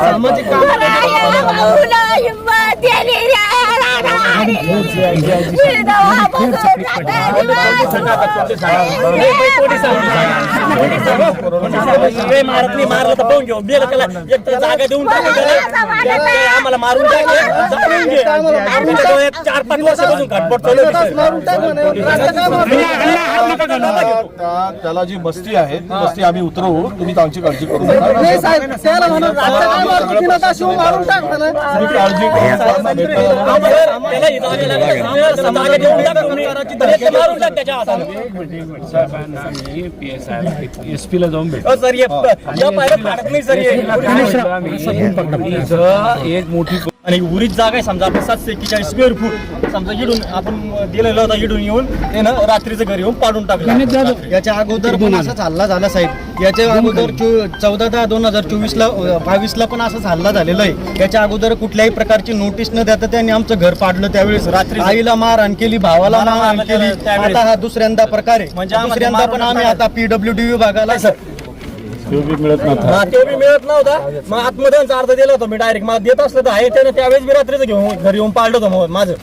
सामाजिक मारत मारलं तर पाहून घेऊ गेलं त्याला एक तर जागा देऊन आम्हाला मारून चार पाच वर्षापासून त्या- त्याला जी बस्ती आहे ती बस्ती आम्ही उतरवू तुम्ही त्यांची काळजी करू नका काळजी करू हातानं. एसपीला जाऊन भेट. सर ये या पायऱ्या फाडत नाही सर एक मोठी आणि उरीच जागा आहे समजा आपण सातशे एक्केचाळीस स्क्वेअर फूट समजा इडून आपण दिलेलं होतं इडून येऊन ते ना रात्रीचं घर येऊन पाडून टाकलं. याच्या अगोदर पण असाच हल्ला झाला साहेब. याच्या अगोदर चौदा दहा दोन हजार चोवीस ला बावीस ला पण असाच हल्ला झालेला आहे. याच्या अगोदर कुठल्याही प्रकारची नोटीस न देता त्यांनी आमचं घर पाडलं त्यावेळेस. रात्री आईला मारहाण केली भावाला मारहाण केली. आता हा दुसऱ्यांदा प्रकार आहे. म्हणजे दुसऱ्यांदा पण आम्ही. आता पीडब्ल्यू डी विभागाला मिळत नव्हता. हा, ते बी मिळत नव्हता. मग आतमध्ये त्यांचा अर्ज दिला होता मी डायरेक्ट मला देत असलं तर आहे. त्याने त्यावेळेस मी रात्रीचं घेऊन घरी येऊन पाळलं होतं मग माझं.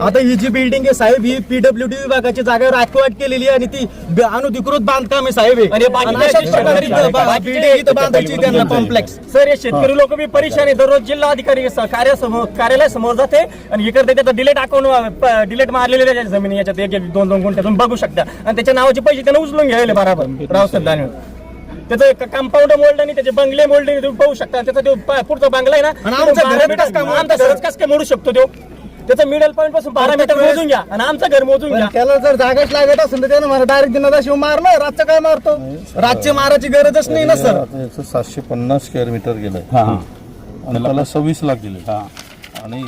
आता ही जी बिल्डिंग आहे साहेब ही पीडब्ल्यू डी विभागाची जागा राखवाट केलेली आहे आणि ती ब- अनधिकृत बांधकाम आहे साहेब हे. आणि बाकीचे आणि अशाच प्रकारे इथं बा- बाकीचे- building इथं बांधायची त्यांना कॉम्प्लेक्स सर हे शेतकरी लोक बी परेशान आहे दररोज जिल्हा अधिकारी स- कार्यासमोर कार्यालयासमोर जाते आणि इकडे त्याचा डिलेट अकाउंट डिलेट मारलेले त्याच्या जमिनी याच्यात एक एक दोन दोन गुंठ्यातून बघू शकता. आणि त्याच्या नावाचे पैसे त्यानं उचलून घ्यायला बराबर. रावसाहेब दानवे. त्याचं कंपाऊंड मोल्ड आणि त्याचे बंगले मोल्ड तुम्ही पाहू शकता. त्याचा तो पुढचा बंगला आहे ना आमचं बारा घरच मीटर- कसं काय मोडू शकतो तो? त्याचं मिडल पॉईंटपासून बारा मीटर मोजून घ्या आणि आमचं घर मोजून घ्या. त्याला जर जागाच लागत असेल तर त्यानं मला डायरेक्ट दिनादा शिव मारलं रातचं काय मारतो? रातचे मारायची गरजच नाही ना सर? सातशे पन्नास स्क्वेअर मीटर गेलंय. हा. आणि त्याला सव्वीस लाख गेले आणि